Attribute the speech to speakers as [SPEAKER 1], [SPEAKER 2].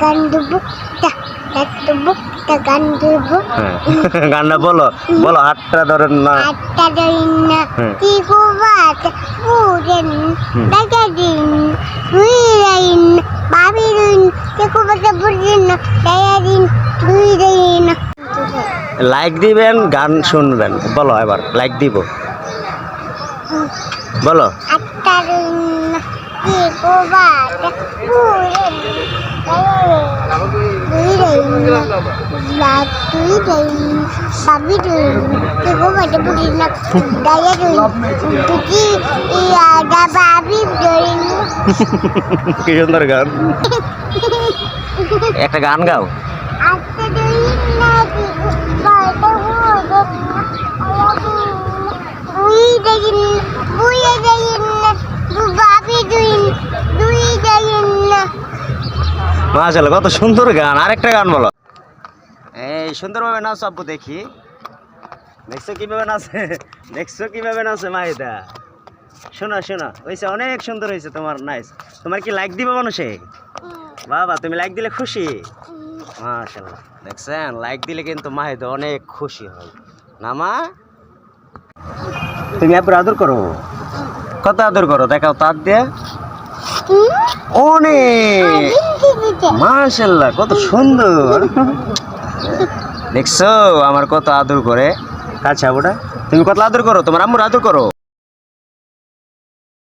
[SPEAKER 1] গান দেবো
[SPEAKER 2] হ্যাঁ। গানটা বলো বলো হাতটা ধরেন না।
[SPEAKER 1] আটটা দিন না।
[SPEAKER 2] হুম।
[SPEAKER 1] কি কুবাত পুরেন
[SPEAKER 2] হুম।
[SPEAKER 1] দাদা দিন দুই দিন বাবি দিন কি কুবাতে পুরেন না দাদা দিন দুই
[SPEAKER 2] লাইক দিবেন গান শুনবেন। বলো এবার লাইক দিব। বলো।
[SPEAKER 1] আটটা দিন না। কি কুবাত পুরেন দুই রাত দুই দিন বাবি দিন কি কুবাতে পুরেন না দাদা দিন কি ইয়া দা বাবি দিন
[SPEAKER 2] কি সুন্দর গান? একটা গান গাও
[SPEAKER 1] দুই নাকি বারোটা দুই দিন দুই দিন বাবি দুই দুই দিন
[SPEAKER 2] মাশাআল্লাহ কত সুন্দর গান। আরেকটা গান বলো। এই সুন্দরভাবে নাচ আব্বু দেখি। দেখছ কীভাবে নাচে? দেখছ কীভাবে নাচে মাহিদা? শোনো শোনো হয়েছে অনেক সুন্দর হয়েছে তোমার নাইস তোমার কি লাইক দিবে মানুষে? বাবা তুমি লাইক দিলে খুশি? মাশাআল্লাহ দেখছেন? লাইক দিলে কিন্তু মাহিদা অনেক খুশি হয়। না মা? তুমি আপুর আদর করো। কত আদর করো? দেখাও তার দিয়ে। অনেক! মাশাল্লাহ কত সুন্দর। দেখছ, আমার কত আদর করে। কাছে ওটা তুমি কত আদর করো? তোমার আম্মুর আদর করো।